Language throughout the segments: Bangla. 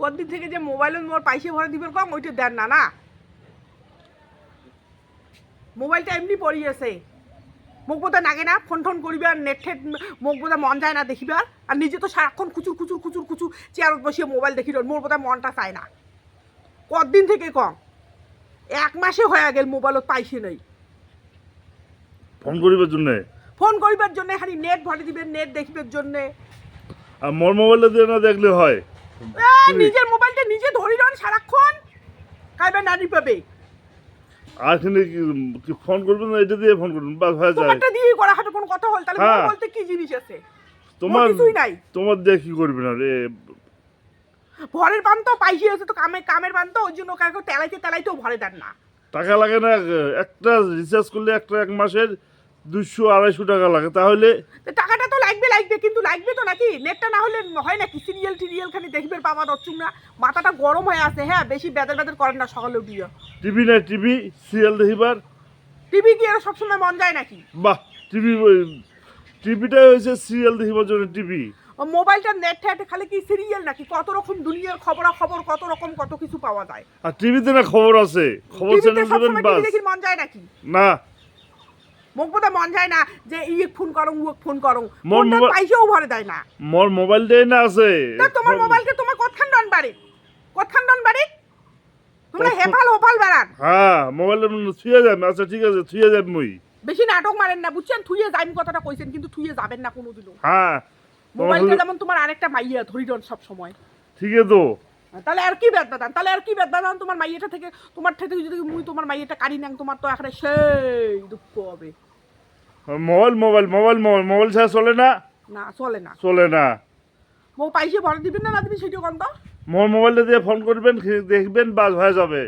কদিন থেকে যে মোবাইলের মোর পয়সা ভরে দিবেন কম ওইটা দেন না না? মোবাইলটা এমনি পড়ি আছে। মুখ বোধহয় নাগে না ফোন টোন করিবে আর নেট ঠেট মুখ বোধহয় মন যায় না দেখিবার। আর নিজে তো সারাক্ষণ কুচুর কুচুর কুচুর কুচুর চেয়ারত বসিয়ে মোবাইল দেখি মোর বোধহয় মনটা চায় না। কদিন থেকে কম? এক মাসে হয়ে গেল মোবাইলত পাইছে নাই। ফোন করিবার জন্য? ফোন করিবার জন্য খালি নেট ভরে দিবেন নেট দেখিবার জন্যে। আর মোর মোবাইলে দিয়ে না দেখলে হয়? নিজের মোবাইলটা নিজে ধরি রন সারাক্ষণ। কাইবে নারী পাবে আর এখানে কি- ফোন করবেন না এটা দিয়ে ফোন করবেন বাস হয়ে যায়। তোমারটা দিয়ে করা হাতে কোনো কথা হল তাহলে হ্যাঁ। বলতে কি জিনিস আছে? তোমার কিছুই নাই। তোমার দিয়ে কি করবে না রে? ভরের পান তো পাইছে আছে তো কামে কামের পান তো ওই জন্য কাউকে তেলাইতে তেলাইতেও ভরে দেন না। টাকা লাগে না একটা রিচার্জ করলে একটা এক মাসের দুশো আড়াইশো টাকা লাগে তাহলে টাকাটা লাগবে লাগবে কিন্তু লাগবে তো নাকি? নেটটা না হলে হয় নাকি? সিরিয়াল টিরিয়াল খানি দেখবে পাবা দচ্ছুম না মাথাটা গরম হয়ে আছে হ্যাঁ? বেশি বেদার বেদার করেন না সকালে উঠিয়ে টিভি না টিভি সিরিয়াল দেখিবার। টিভি কি এরা সবসময় মন যায় নাকি? বাহ টিভি টিভিটা হয়েছে সিরিয়াল দেখিবার জন্য টিভি। মোবাইলটা নেট ঠেট খালি কি সিরিয়াল নাকি? কত রকম দুনিয়ার খবরা খবর কত রকম কত কিছু পাওয়া যায়। আর টিভিতে না খবর আছে? খবর চ্যানেল দেবেন সবসময় বাস। মন যায় নাকি? না মুখ বোধহয় মন যায় না যে ইয়ে ফোন করো উয়ে ফোন করো। মোর ফোনটা মোবাইল- ভরে দেয় না। মোর মোবাইলটাই না আছে। তা তোমার মোবাইলকে তোমার কতখান ডন বাড়ি? কতখান ডন বাড়ি? তোমরা কতক্ষণ- হেফাল হোফাল বেড়ান। হ্যাঁ মোবাইলটা ছুঁয়ে যাবে আচ্ছা ঠিক আছে ছুঁয়ে যাবে মই। বেশি নাটক মারেন না বুঝছেন? থুয়ে যাইম কথাটা কইছেন কিন্তু থুয়ে যাবেন না কোনোদিনও। হ্যাঁ তোমার মোবাইলটা হলে- যেমন তোমার আরেকটা মাইয়া ধরি ডন সব সময় ঠিক আছে তো। তাহলে আর কি বেদ বাদান তাহলে আর কি বেদ বাদান তোমার মাইয়াটা থেকে তোমার থেকে যদি মুই তোমার মাইয়াটা কাড়ি নাং তোমার তো এখানে সেই দুঃখ হবে। Mobile mobile mobile mobile mobile ছাড়া চলে না? না চলে না। চলে না। মো পাইছে ভরে দিবেন না না দিবি সেটা কন্ত মোর মোবাইলটা দিয়ে ফোন করবেন দেখবেন বাস হয়ে যাবে।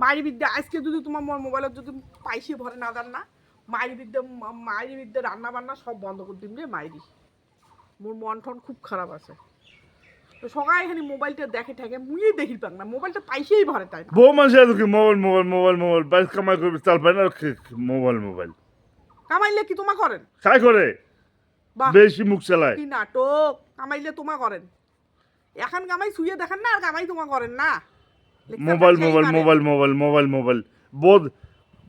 মায়ের বিদ্যা আজকে যদি তোমার মোর মোবাইলত যদি পাইছে ভরে না দেন না মায়ের বিদ্যা মায়ের বিদ্যা রান্না বান্না সব বন্ধ করে দিন রে মায়েরই মোর মন টন খুব খারাপ আছে। সবাই এখানে মোবাইলটা দেখে থাকে মুই দেখি পাক না মোবাইলটা পাইছেই ভরে তাই বউ মানুষ কি মোবাইল মোবাইল মোবাইল মোবাইল? বাইশ কামাই করবে চাল পায় না মোবাইল মোবাইল? কামাইলে কি তোমা করেন? খাই করে? বেশি মুখ চালায়। কি নাটক কামাইলে তোমা করেন। এখন কামাই শুয়ে দেখেন না আর কামাই তোমা করেন না। Mobile mobile mobile mobile mobile mobile. বোধ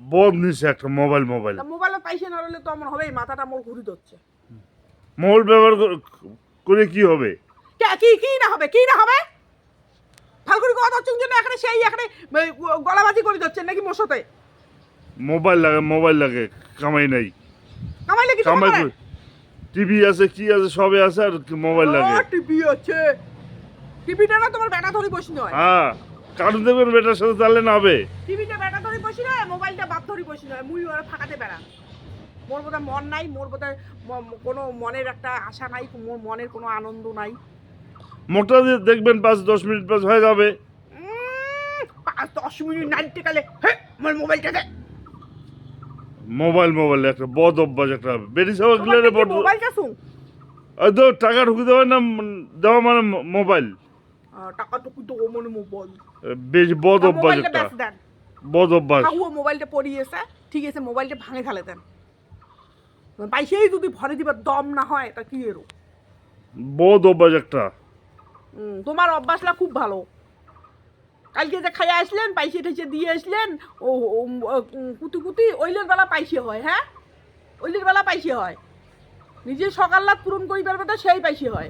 বোধ নিছে একটা মোবাইল মোবাইল। মোবাইলে পাইছে না হলে তো আমার হবে মাথাটা মোর ঘুরি ধরছে। মোবাইল ব্যবহার করে কি হবে? কে- কি কি না হবে কি না হবে? ফালগুড়ি কথা হচ্ছে জন্য এখানে সেই এখানে গলাবাজি করে যাচ্ছেন নাকি মোর সাথে মোবাইল লাগে মোবাইল লাগে কামাই নাই। কামাইলে কি কামাই টিভি আছে কি আছে সবে আছে আর মোবাইল লাগে। টিভি আছে। টিভিটা না তোমার ব্যাটা ধরে বসি নয়। হ্যাঁ কারণ দেখবেন বেটার সাথে তাহলে না হবে। টিভিটা ব্যাটা ধরে বসি নয় মোবাইলটা বাপ ধরে বসি নয়। মুই ওরা ফাঁকাতে বেড়া। মোর বোধহয় মন নাই মোর বোধহয় কোনো মনের একটা আশা নাই মোর মনের কোনো আনন্দ নাই। মোটা দিয়ে দেখবেন পাঁচ দশ মিনিট পাঁচ হয়ে যাবে। পাঁচ দশ মিনিট কালে হে আমার মোবাইলটা দে। মোবাইল মোবাইল একটা বদ অভ্যাস একটা। সবাই তোমার গেলে বদ মোবাইলটা শুন ওই তো টাকা ঢুকে দেওয়া না দেওয়া মানে মোবাইল। টাকা টুকু তো মনে মোবাইল। বেশি বদ অভ্যাস একটা। বদ অভ্যাস। কাকুয়া মোবাইলটা পড়িয়েছে ঠিক আছে মোবাইলটা ভাঙে ফেলে দেন। পাইসেই যদি ভরে দিবার দম না হয় তা কি এরো বদ অভ্যাস একটা। তোমার অভ্যাসটা খুব ভালো। কালকে যে খাইয়া আসলেন, পাইসে ঠাইসে দিয়ে আসলেন, ও কুতি কুতি, ওইলের বেলা পাইসে হয় হ্যাঁ? ওইলের বেলা পাইসে হয়। নিজে সকাল পূরণ করি পারবে তো সেই পাইসে হয়।